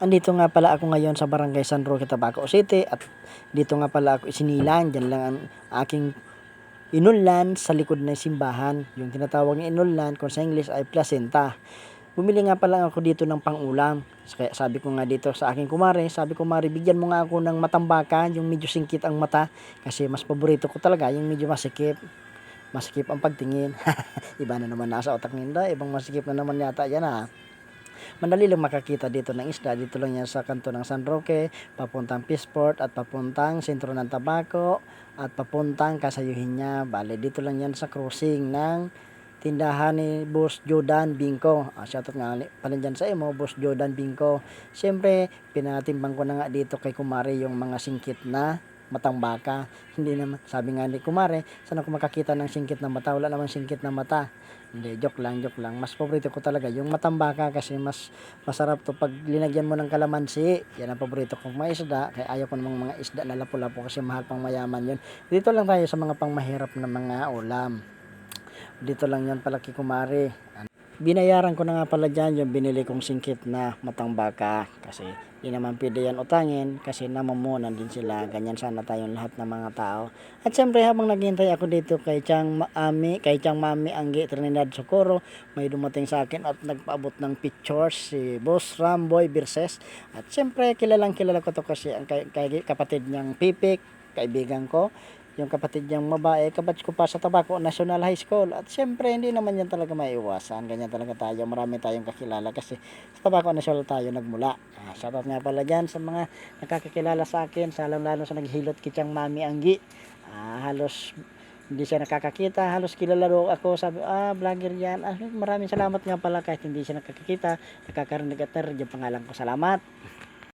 Andito nga pala ako ngayon sa Barangay San Roque, Tabaco City at dito nga pala ako isinilang. Diyan lang ang aking inunlan sa likod ng simbahan. Yung tinatawag na inunlan kung sa English ay placenta. Bumili nga pala ako dito ng pangulam. Kaya sabi ko nga dito sa aking kumare, sabi ko kumare, bigyan mo nga ako ng matambaka, yung medyo singkit ang mata. Kasi mas paborito ko talaga yung medyo masikip. Masikip ang pagtingin. Iba na naman nasa otak ninda. Ibang masikip na naman yata yan ha. Mandali lang makakita dito ng isda. Dito lang yan sa kanto ng San Roque, papuntang Peaceport at papuntang sentro ng Tabaco at papuntang Kasayuhin niya. Bale, dito lang yan sa crossing ng tindahan ni Boss Jordan Bingko. Ah, shoutout nga pala dyan sa imo, Boss Jordan Bingko. Siyempre, pinatimbang ko na nga dito kay Kumare yung mga singkit na matang baka. Hindi naman, sabi nga ni Kumare, saan ako makakita ng singkit na mata? Wala naman singkit na mata. Hindi, joke lang, joke lang. Mas paborito ko talaga yung matambaka kasi mas masarap to pag linagyan mo ng kalamansi. Yan ang paborito kong mga isda. Kaya ayaw ko namang mga isda na lapu-lapu kasi mahal pang mayaman yun. Dito lang tayo sa mga pangmahirap na mga ulam. Dito lang yan palaki kumari. Binayaran ko na nga pala dyan yung binili kong singkit na matang baka. Kasi di naman pwede yan utangin kasi namumunan din sila. Ganyan sana tayong lahat ng mga tao. At siyempre habang naghihintay ako dito kay Chang Mami, kay Chang Mami Anggi Trinidad Socorro, may dumating sa akin at nagpaabot ng pictures si Boss Ramboy Birses. At siyempre kilalang kilala ko to kasi ang kay, kay kapatid niyang Pipik, kaibigan ko yung kapatid niyang babae, kabatch ko pa sa Tabaco National High School. At syempre, hindi naman yan talaga maiiwasan. Ganyan talaga tayo. Marami tayong kakilala kasi sa Tabaco National tayo nagmula. Ah, shoutout nga pala dyan sa mga nakakakilala sa akin, sa lalo sa naghilot kitang Mami Anggi. Ah, halos hindi siya nakakakita, halos kilala daw ako, sabi, ah, vlogger yan. Ah, maraming salamat nga pala kahit hindi siya nakakakita, nakakarinig at yung pangalan ko. Salamat.